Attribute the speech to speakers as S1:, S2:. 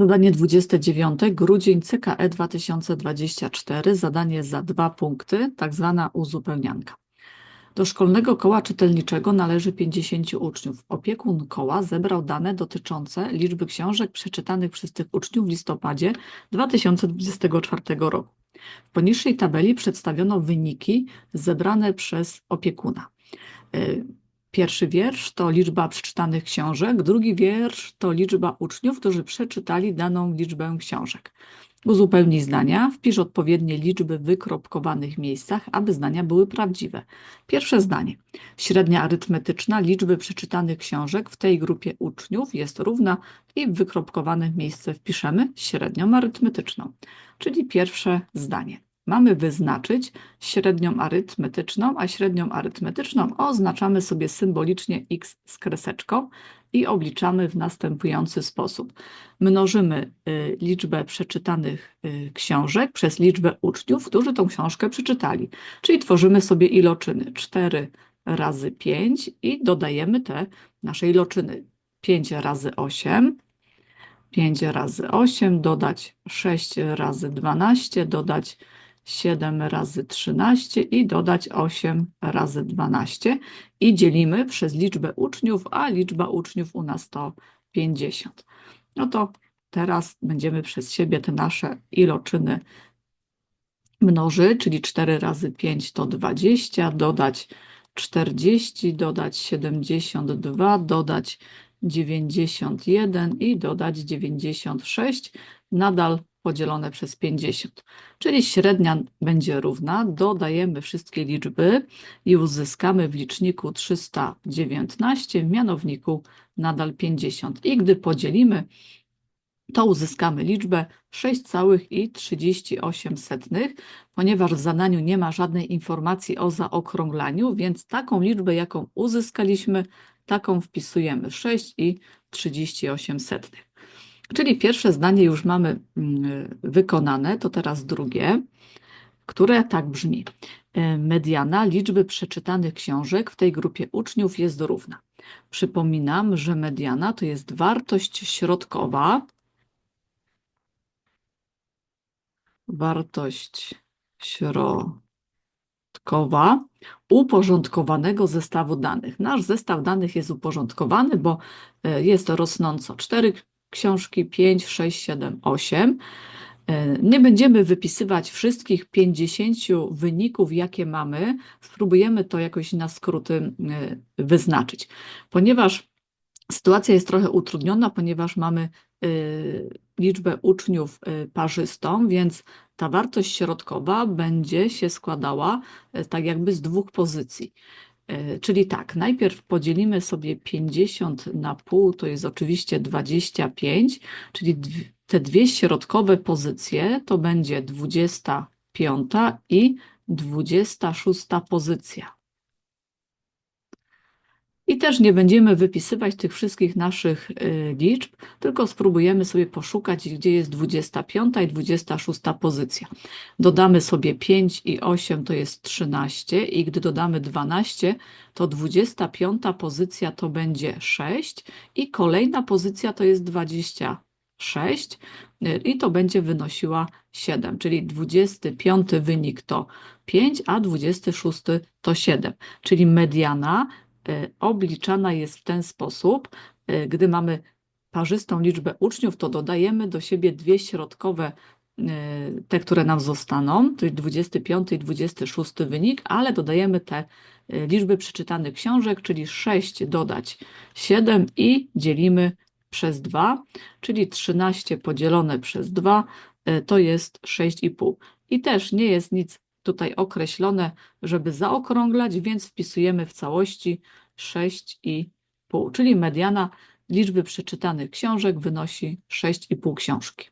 S1: Zadanie 29, grudzień CKE 2024, zadanie za dwa punkty, tak zwana uzupełnianka. Do szkolnego koła czytelniczego należy 50 uczniów. Opiekun koła zebrał dane dotyczące liczby książek przeczytanych przez tych uczniów w listopadzie 2024 roku. W poniższej tabeli przedstawiono wyniki zebrane przez opiekuna. Pierwszy wiersz to liczba przeczytanych książek, drugi wiersz to liczba uczniów, którzy przeczytali daną liczbę książek. Uzupełnij zdania, wpisz odpowiednie liczby w wykropkowanych miejscach, aby zdania były prawdziwe. Pierwsze zdanie. Średnia arytmetyczna liczby przeczytanych książek w tej grupie uczniów jest równa i w wykropkowane miejsce wpiszemy średnią arytmetyczną. Czyli pierwsze zdanie. Mamy wyznaczyć średnią arytmetyczną, a średnią arytmetyczną oznaczamy sobie symbolicznie x z kreseczką i obliczamy w następujący sposób. Mnożymy y, liczbę przeczytanych y, książek przez liczbę uczniów, którzy tą książkę przeczytali. Czyli tworzymy sobie iloczyny 4 razy 5 i dodajemy te nasze iloczyny. 5 razy 8, 5 razy 8, dodać 6 razy 12, dodać 7 razy 13 i dodać 8 razy 12 i dzielimy przez liczbę uczniów, a liczba uczniów u nas to 50. No to teraz będziemy przez siebie te nasze iloczyny mnożyć, czyli 4 razy 5 to 20, dodać 40, dodać 72, dodać 91 i dodać 96, nadal podzielone przez 50, czyli średnia będzie równa, dodajemy wszystkie liczby i uzyskamy w liczniku 319, w mianowniku nadal 50. I gdy podzielimy, to uzyskamy liczbę 6,38, ponieważ w zadaniu nie ma żadnej informacji o zaokrąglaniu, więc taką liczbę, jaką uzyskaliśmy, taką wpisujemy 6,38. Czyli pierwsze zdanie już mamy mm, wykonane, to teraz drugie, które tak brzmi. E, mediana liczby przeczytanych książek w tej grupie uczniów jest równa. Przypominam, że mediana to jest wartość środkowa, wartość środkowa uporządkowanego zestawu danych. Nasz zestaw danych jest uporządkowany, bo e, jest rosnąco 4 książki 5, 6, 7, 8. Nie będziemy wypisywać wszystkich 50 wyników, jakie mamy. Spróbujemy to jakoś na skróty e, wyznaczyć, ponieważ sytuacja jest trochę utrudniona, ponieważ mamy e, liczbę uczniów e, parzystą, więc ta wartość środkowa będzie się składała tak jakby z dwóch pozycji. E, czyli tak, najpierw podzielimy sobie 50 na pół, to jest oczywiście 25, czyli te dwie środkowe pozycje to będzie 25 i 26 pozycja. Też nie będziemy wypisywać tych wszystkich naszych y, liczb, tylko spróbujemy sobie poszukać, gdzie jest 25 i 26 pozycja. Dodamy sobie 5 i 8 to jest 13 i gdy dodamy 12, to 25 pozycja to będzie 6 i kolejna pozycja to jest 26 y, i to będzie wynosiła 7, czyli 25 wynik to 5, a 26 to 7, czyli mediana obliczana jest w ten sposób, e, gdy mamy parzystą liczbę uczniów, to dodajemy do siebie dwie środkowe, e, te, które nam zostaną, czyli 25 i 26 wynik, ale dodajemy te liczby przeczytanych książek, czyli 6 dodać 7 i dzielimy przez 2, czyli 13 podzielone przez 2 to jest 6,5. I też nie jest nic tutaj określone, żeby zaokrąglać, więc wpisujemy w całości 6,5, czyli mediana liczby przeczytanych książek wynosi 6,5 książki.